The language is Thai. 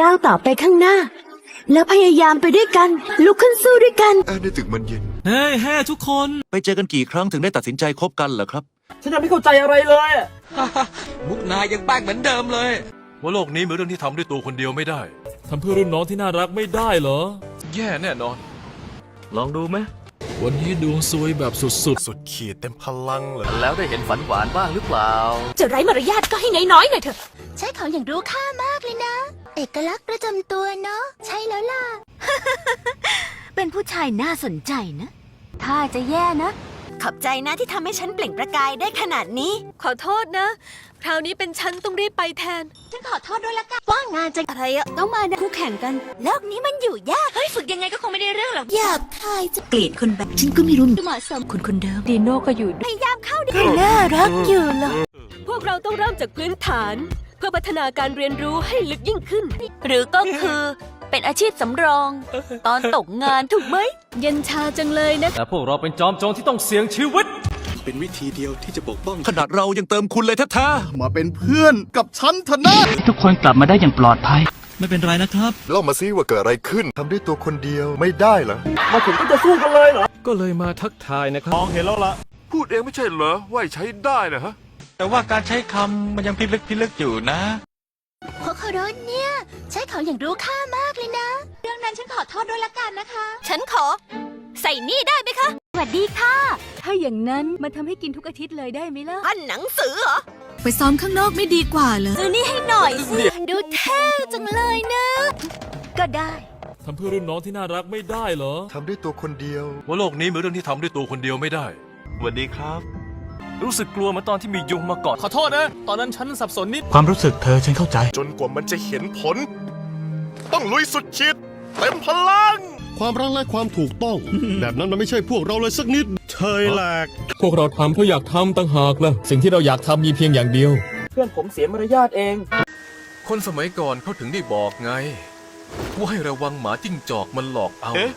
ก้าวต่อไปข้างหน้า แล้วพยายามไปด้วยกัน ลุกขึ้นสู้ด้วยกัน แอร์ในตึกมันเย็น เฮ้ยแฮ่ทุกคน ไปเจอกันกี่ครั้งถึงได้ตัดสินใจคบกันเหรอครับ ฉันยังไม่เข้าใจอะไรเลยอะมุกนายยังแป้งเหมือนเดิมเลย ว่าโลกนี้มีเรื่องที่ทำด้วยตัวคนเดียวไม่ได้ ทำเพื่อรุ่นน้องที่น่ารักไม่ได้เหรอ แย่แน่นอน ลองดูไหมวันนี้ดวงซวยแบบสุดสุดขีดเต็มพลังเลย แล้วได้เห็นฝันหวานบ้างหรือเปล่า จะไร้มารยาทก็ให้น้อยๆหน่อยเถอะ ใช้ของอย่างรู้ค่ามากเลยนะ เอกลักษณ์ประจำตัวเนาะใช่แล้วล่ะ เป็นผู้ชายน่าสนใจนะ ถ้าจะแย่นะ ขอบใจนะที่ทำให้ฉันเปล่งประกายได้ขนาดนี้ ขอโทษนะ คราวนี้เป็นฉันต้องรีบไปแทน ฉันขอโทษด้วยละกันว่างงานจะอะไรอะต้องมาคู่แข่งกันโลกนี้มันอยู่ยากเฮ้ยฝึกยังไงก็คงไม่ได้เรื่องหรอกหยาบคายจะเกลียดคนแบบฉันก็ไม่รู้เหมาะสมคนคนเดิมดีโน่ก็อยู่พยายามเข้าดีน่ารักอยู่หรอกพวกเราต้องเริ่มจากพื้นฐาน เพื่อพัฒนาการเรียนรู้ให้ลึกยิ่งขึ้น หรือก็คือเป็นอาชีพสำรอง ตอนตกงานถูกไหม เย็นชาจังเลยนะแต่พวกเราเป็นจอมโจรที่ต้องเสี่ยงชีวิต เป็นวิธีเดียวที่จะปกป้อง ขนาดเรายังเติมคุณเลยแท้มาเป็นเพื่อนกับฉันเถอะนะทุกคนกลับมาได้อย่างปลอดภัย ไม่เป็นไรนะครับ เล่ามาซิว่าเกิดอะไรขึ้นทำด้วยตัวคนเดียวไม่ได้เหรอมาถึงก็จะสู้กันเลยเหรอๆก็เลยมาทักทายนะครับพูดเองไม่ใช่เหรอว่าใช้ได้นะฮะ แต่ว่าการใช้คำมันยังพิลึกพิลึกอยู่นะ โคโคโรสเนี่ย ใช้ของอย่างรู้ค่ามากเลยนะ เรื่องนั้นฉันขอโทษด้วยละกันนะคะ ฉันขอ ใส่นี่ได้ไหมคะ สวัสดีค่ะ ถ้าอย่างนั้นมาทำให้กินทุกอาทิตย์เลยได้ไหมล่ะอ่านหนังสือเหรอ ไปซ้อมข้างนอกไม่ดีกว่าเหรอซื้อนี่ให้หน่อยสิดูเท่จังเลยนะ ก็ได้ ทำเพื่อรุ่นน้องที่น่ารักไม่ได้เหรอ ทำด้วยตัวคนเดียว ว่าโลกนี้มีเรื่องที่ทำด้วยตัวคนเดียวไม่ได้สวัสดีครับ รู้สึกกลัวเหมือนตอนที่มียุงมาเกาะขอโทษนะ ตอนนั้นฉันสับสนนิด ความรู้สึกเธอฉันเข้าใจ จนกว่ามันจะเห็นผล ต้องลุยสุดขีดเต็มพลัง ความรักและความถูกต้อง แบบนั้นมันไม่ใช่พวกเราเลยสักนิดเชยแหลก พวกเราทำเพราะอยากทำต่างหากล่ะ สิ่งที่เราอยากทำมีเพียงอย่างเดียว เพื่อนผมเสียมารยาทเอง คนสมัยก่อนเขาถึงได้บอกไง ว่าให้ระวังหมาจิ้งจอกมันหลอกเอา เอ๊ะ